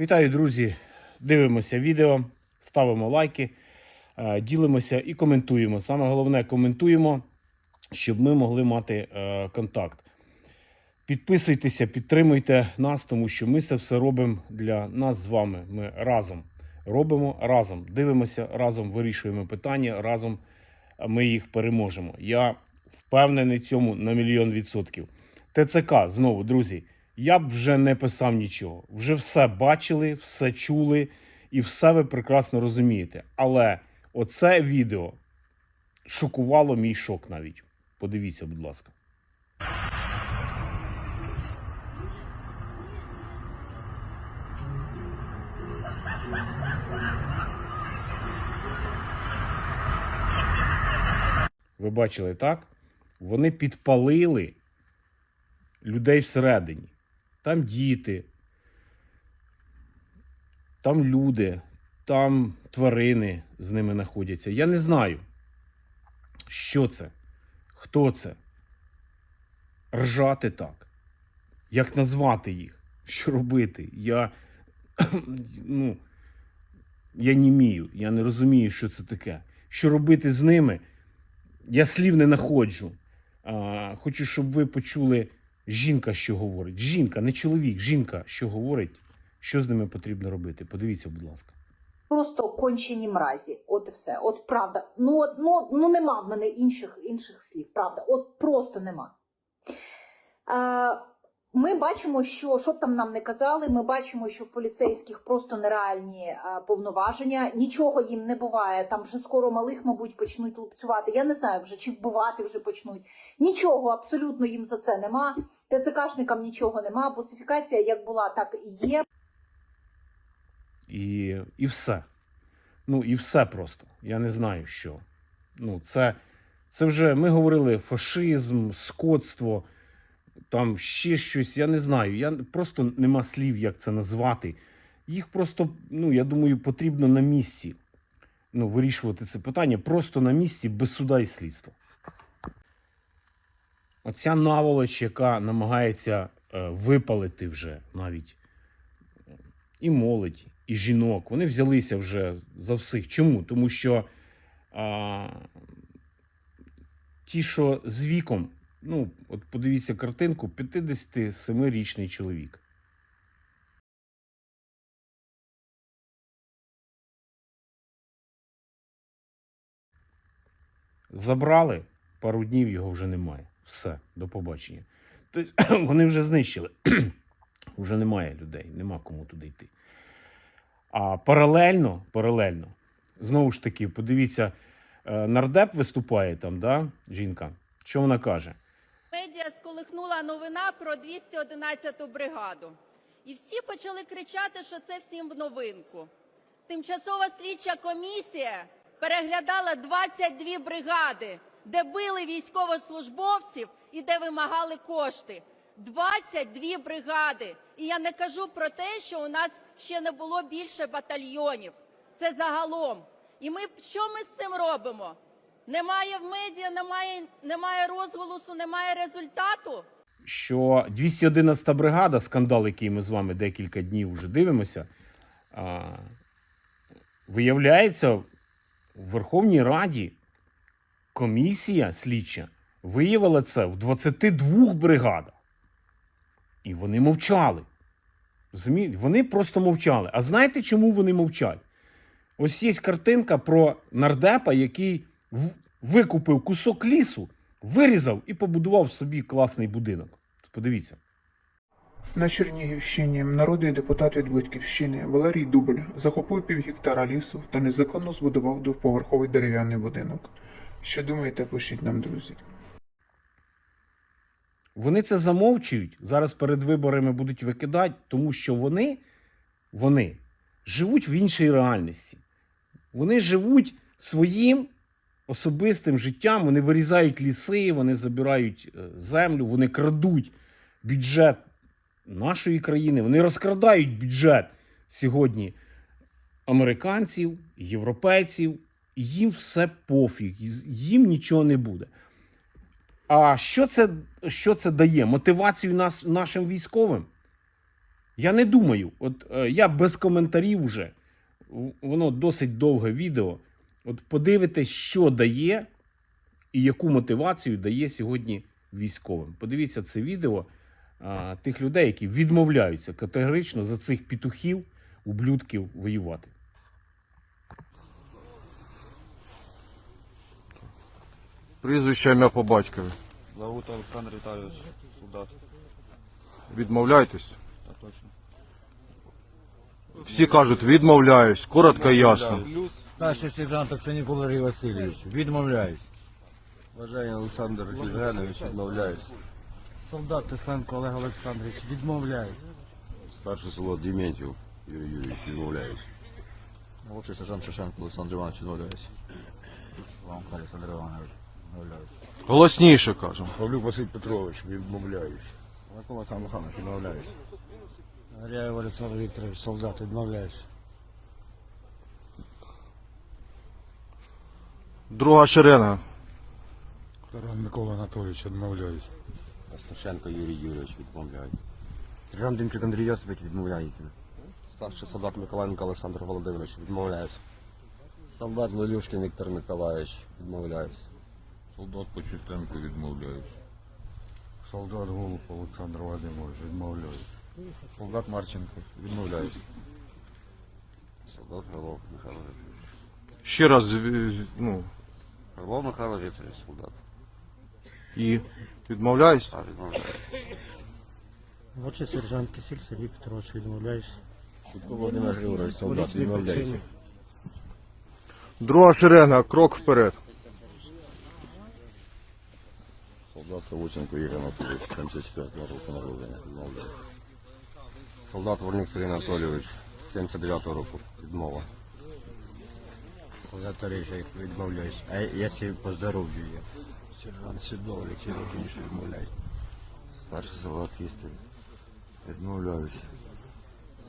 Вітаю, друзі! Дивимося відео, ставимо лайки, е, ділимося і коментуємо. Саме головне коментуємо, щоб ми могли мати е, контакт. Підписуйтеся, підтримуйте нас, тому що ми це все робимо для нас з вами. Ми разом робимо разом, дивимося разом, вирішуємо питання, разом ми їх переможемо. Я впевнений цьому на мільйон відсотків. ТЦК знову, друзі. Я б вже не писав нічого. Вже все бачили, все чули, і все ви прекрасно розумієте. Але оце відео шокувало мій шок навіть. Подивіться, будь ласка. Ви бачили, так? Вони підпалили людей всередині. Там діти, там люди, там тварини з ними знаходяться. Я не знаю, що це, хто це. Ржати так. Як назвати їх? Що робити? Я, ну, я не вмію, я не розумію, що це таке. Що робити з ними? Я слів не знаходжу. А, хочу, щоб ви почули жінка, що говорить. Жінка, не чоловік, жінка, що говорить, що з ними потрібно робити. Подивіться, будь ласка. Просто кончені мразі. От і все. От правда. Ну, от, ну, ну нема в мене інших, інших слів. Правда, от просто нема. Е, ми бачимо, що що б там нам не казали, ми бачимо, що в поліцейських просто нереальні е, повноваження. Нічого їм не буває. Там вже скоро малих, мабуть, почнуть лупцювати. Я не знаю вже чи вбивати вже почнуть. Нічого абсолютно їм за це нема. ТЦКшникам нічого нема. Босифікація як була, так і є. І, і все. Ну, і все просто. Я не знаю, що. Ну, це, це вже ми говорили фашизм, скотство, там ще щось. Я не знаю. Я просто нема слів, як це назвати. Їх просто, ну, я думаю, потрібно на місці ну, вирішувати це питання просто на місці без суда і слідства. Оця наволоч, яка намагається е, випалити вже навіть і молодь, і жінок, вони взялися вже за всіх. Чому? Тому що а, ті, що з віком, ну, от подивіться картинку, 57-річний чоловік. Забрали, пару днів його вже немає. Все, до побачення. Тобто вони вже знищили. вже немає людей, нема кому туди йти. А паралельно, паралельно, знову ж таки, подивіться, е, нардеп виступає там, да, жінка. Що вона каже? Медіа сколихнула новина про 211-ту бригаду. І всі почали кричати, що це всім в новинку. Тимчасова слідча комісія переглядала 22 бригади, де били військовослужбовців і де вимагали кошти. 22 бригади. І я не кажу про те, що у нас ще не було більше батальйонів. Це загалом. І ми що ми з цим робимо? Немає в медіа, немає, немає розголосу, немає результату. Що 211 бригада, скандал, який ми з вами декілька днів вже дивимося, а, виявляється, в Верховній Раді комісія слідча виявила це в 22 бригадах. І вони мовчали. Розумієте? Вони просто мовчали. А знаєте, чому вони мовчать? Ось є картинка про нардепа, який викупив кусок лісу, вирізав і побудував собі класний будинок. Подивіться. На Чернігівщині народний депутат від Батьківщини Валерій Дубль захопив півгектара лісу та незаконно збудував двоповерховий дерев'яний будинок. Що думаєте, пишіть нам, друзі. Вони це замовчують. Зараз перед виборами будуть викидати, тому що вони, вони живуть в іншій реальності. Вони живуть своїм особистим життям, вони вирізають ліси, вони забирають е, землю, вони крадуть бюджет нашої країни, вони розкрадають бюджет сьогодні американців, європейців. Їм все пофіг, їм нічого не буде. А що це, що це дає? Мотивацію нас, нашим військовим? Я не думаю, от е, я без коментарів вже. Воно досить довге відео. От подивитесь, що дає і яку мотивацію дає сьогодні військовим. Подивіться це відео а, тих людей, які відмовляються категорично за цих петухів, ублюдків воювати. Прізвище ім'я по батькові. Лаута Олександр Віталійович, солдат. Відмовляєтесь? Так точно. Всі кажуть, відмовляюсь, коротко і ясно. Плюс Старший сержант Оксанік Валерій Васильович. Відмовляюсь. Бажання Олександр Євгенович, відмовляюсь. Солдат Тесленко Олег Олександрович. Відмовляюсь. Старший село Дементів Юрій Юрійович, відмовляюсь. Молодший сержант Шишенко Олександр Іванович, відмовляюсь. Ламка Олександр Іванович. Відмовляюсь. Голосніше кажемо. Павлюк Василь Петрович, відмовляюсь. Олександр Михайлович, відмовляюсь. Горяєв Олександр Вікторович, солдат. Відмовляюсь. Друга шерена. Таран Микола Анатолійович. Відмовляюсь. Осташенко Юрій Юрійович, відмовляюсь. Сержант Демчук Андрій Йосипович, відмовляється. Старший солдат Миколаєнко Олександр Володимирович, відмовляюсь. Солдат Лелюшкін Віктор Миколаївич, відмовляюсь. Солдат Почетенко відмовляюсь. Солдат Голуб Олександр Вадимович. Відмовляюсь. Солдат Марченко, відмовляюсь. Солдат Грилов Михайло Ще раз, ну, Грилов Михайло Вікторович, солдат. і відмовляюсь. А, відмовляюсь. Молодший сержант Кисіль Сергій Петрович. Відмовляюсь. Володимир Григорович, солдат, відмовляюсь. Друга шерена, крок вперед. Солдат Савученко Ігор Анатолійович, 74 року народження, відмовляюсь. Солдат Ворник Сергій Анатолійович, 79 року, відмова. Солдат Орежик. Відмовляюсь. А якщо по здоров'ю є? Сержант Сідов Олексій Володимирович, відмовляюсь. Старший солдат Кістин, відмовляюсь.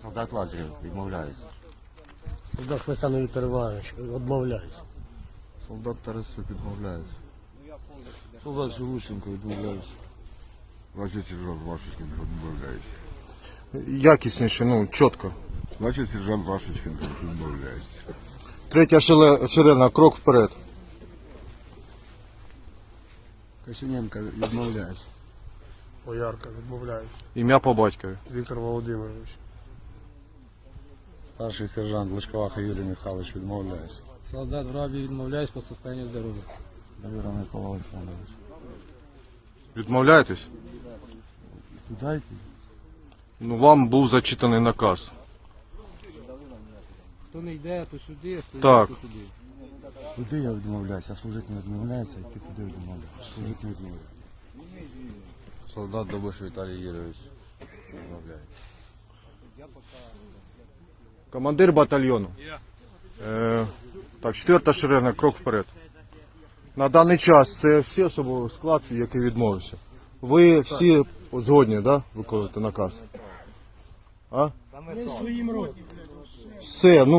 Солдат Лазарів, відмовляюсь. Солдат Хвесанов Віктор Іванович. Відмовляюсь. Солдат Тарасюк, відмовляюсь. Солдат Шелущенко, відмовляюсь. Значить, сержант Вашечкин, відмовляюсь. Якісніше, ну, чітко. Значить, сержант Вашечкин, відмовляюсь. Третя шерена, крок вперед. Косиненко, відмовляюсь. Поярка, відмовляюсь. Ім'я по батькові. Віктор Володимирович. Старший сержант Лишковаха Юрій Михайлович. Відмовляюсь. Солдат в рабі відмовляюсь по состоянию здоров'я. Довіра Микола Олександрович. Відмовляєтесь? Дайте. Ну, вам був зачитаний наказ. Хто не йде, то сюди, хто Так. йде, то туди. Куди я відмовляюся? Я служити не відмовляюся, а йти куди відмовляюся? Служити не відмовляюся. Солдат Добиш Віталій Юрійович. Відмовляюсь. Командир батальйону. Е, так, четверта шерена, крок вперед. На даний час це всі особовий склад, який відмовився. Ви всі згодні, да, виконувати наказ? А? Ми своїм родом. Все, ну.